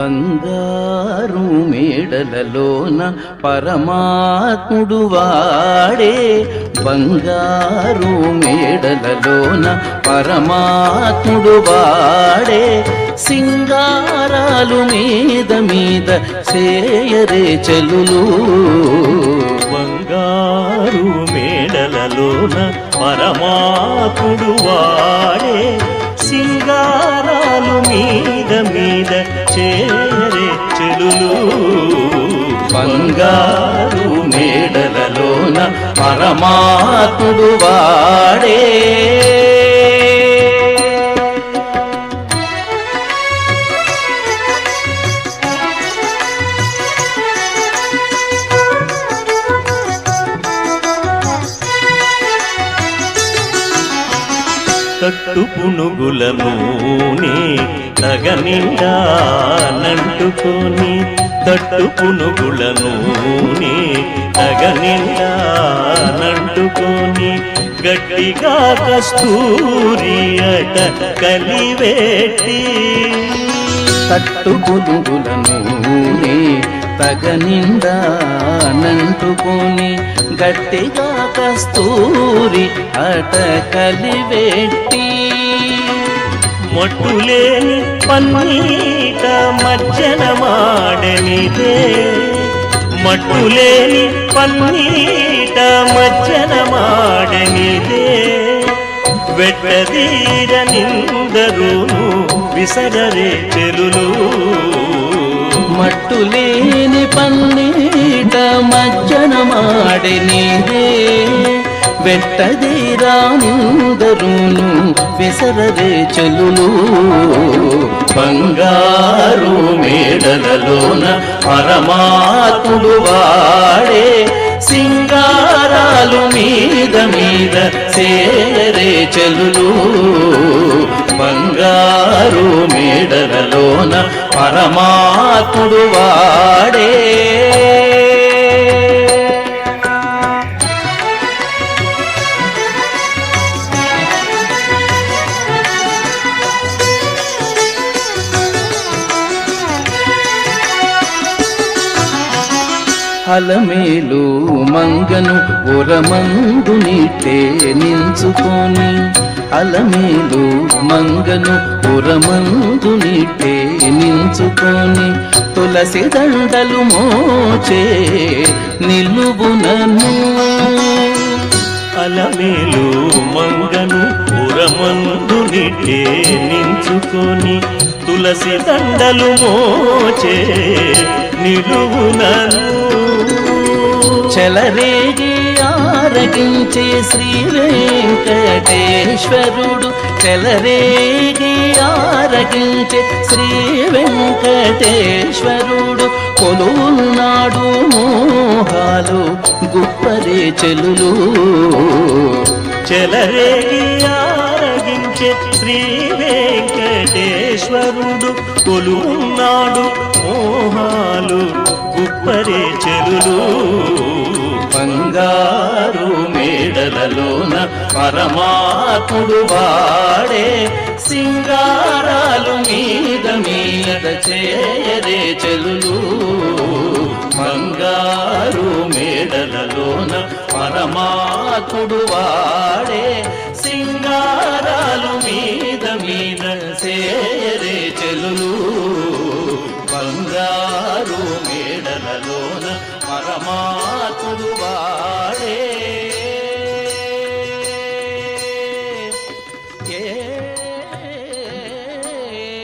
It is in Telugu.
బంగారు మేడలలోన పరమాత్ముడు వాడే బంగారు మేడలలోన పరమాత్ముడు వాడే సింగారాలు మీద మీద చేయరే చెలులు. బంగారు మేడలలోన పరమాత్ముడు వాడే సింగారాలు మీద మీద చేరే చెలులు బంగారు మేడలలోన పరమాత్ముడు వాడే. కట్టు పునుగుల నూనె తగనిండా నంటుకొని కట్టు పునుగుల తగనిండా నంటుకొని గట్టిగా కస్తూరి అట కలివేటి. తట్టు పులుగుల తగనిండా నంటుకొని గట్టిగా కస్తూరి అట కలివెట్టి మొట్టులేని పన్నీట మజ్జన మాడనిదే. మట్టులేని పన్నీట మజ్జన మాడనిదే. వెట్టదీర నిందరును విసరరే చెలులు మట్టులేని పన్నీట మజ్జన మాడనిదే. వెట్టదీరానుదరును విసరరే చెలులు. బంగారు మేడలలోన పరమాత్ముడు వాడే సింగారాలు మీద మీద సేరే చెలులు. బంగారు మేడలలోన పరమాత్ముడు వాడే హలమేలు మంగను ఉరమందు నీటే నించుకొని. అలమేలు మంగను ఉరమందు నీటే నించుకొని. తులసి దండలు మోచే నిలువునను అలమేలు మంగను ఉరమందు నీటే నించుకొని. తులసి దండలు మోచే నిలువునను చెలరేగి ఆరగించే శ్రీ వెంకటేశ్వరుడు. చెలరేగి ఆరగించే శ్రీ వెంకటేశ్వరుడు. కొలువున్నాడు మోహాలు గుప్పరే చెలులు. చెలరేగి ఆరగించే శ్రీ వెంకటేశ్వరుడు. కొలువున్నాడు మోహాలు గుప్పరే చెలులు. బంగారు మేడలలోన పరమాత్ముడు వాడే సింగారాలు మీద మీద చేయరే చెలులు. బంగారు మేడలలోన పరమాత్ముడు వాడే సింగారాలు మీద మీద చేయరే చెలులు. బంగారు మేడలలోన పరమాత్ముడు వాడే